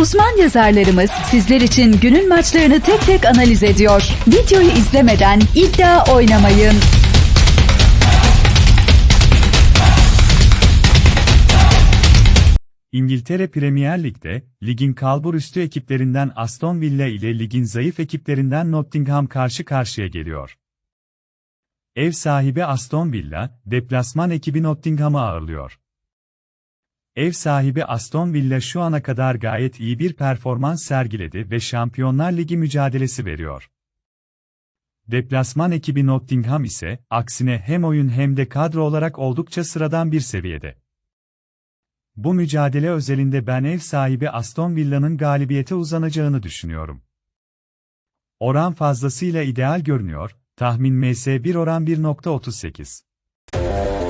Uzman yazarlarımız sizler için günün maçlarını tek tek analiz ediyor. Videoyu izlemeden iddia oynamayın. İngiltere Premier Lig'de, ligin kalburüstü ekiplerinden Aston Villa ile ligin zayıf ekiplerinden Nottingham karşı karşıya geliyor. Ev sahibi Aston Villa, deplasman ekibi Nottingham'ı ağırlıyor. Ev sahibi Aston Villa şu ana kadar gayet iyi bir performans sergiledi ve Şampiyonlar Ligi mücadelesi veriyor. Deplasman ekibi Nottingham ise, aksine hem oyun hem de kadro olarak oldukça sıradan bir seviyede. Bu mücadele özelinde ben ev sahibi Aston Villa'nın galibiyete uzanacağını düşünüyorum. Oran fazlasıyla ideal görünüyor, tahmin MS1 oran 1.38.